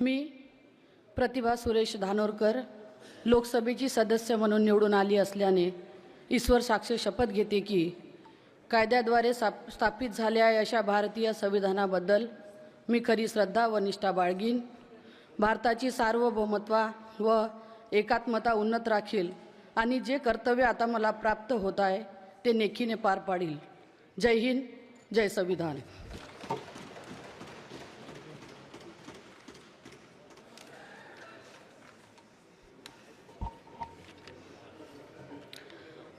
मी प्रतिभा सुरेश धानोरकर लोकसभेची सदस्य म्हणून निवडून आली असल्याने ईश्वर साक्ष शपथ घेते की कायद्याद्वारे साप स्थापित झाल्या अशा भारतीय संविधानाबद्दल मी खरी श्रद्धा व निष्ठा बाळगीन. भारताची सार्वभौमत्वा व एकात्मता उन्नत राखील आणि जे कर्तव्य आता मला प्राप्त होत आहे ते नेखीने पार पाडील. जय हिंद जय संविधान.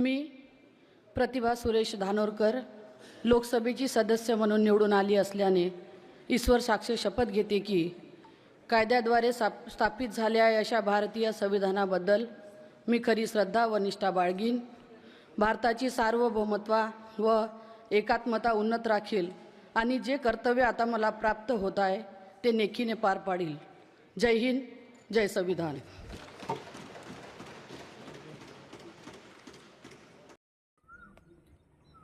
मी प्रतिभा सुरेश धानोरकर लोकसभेची सदस्य म्हणून निवडून आली असल्याने ईश्वर साक्ष शपथ घेते की कायद्याद्वारे साप स्थापित झाल्या अशा भारतीय संविधानाबद्दल मी खरी श्रद्धा व निष्ठा बाळगीन. भारताची सार्वभौमत्वा व एकात्मता उन्नत राखील आणि जे कर्तव्य आता मला प्राप्त होत आहे ते नेखीने पार पाडील. जय हिंद जय संविधान.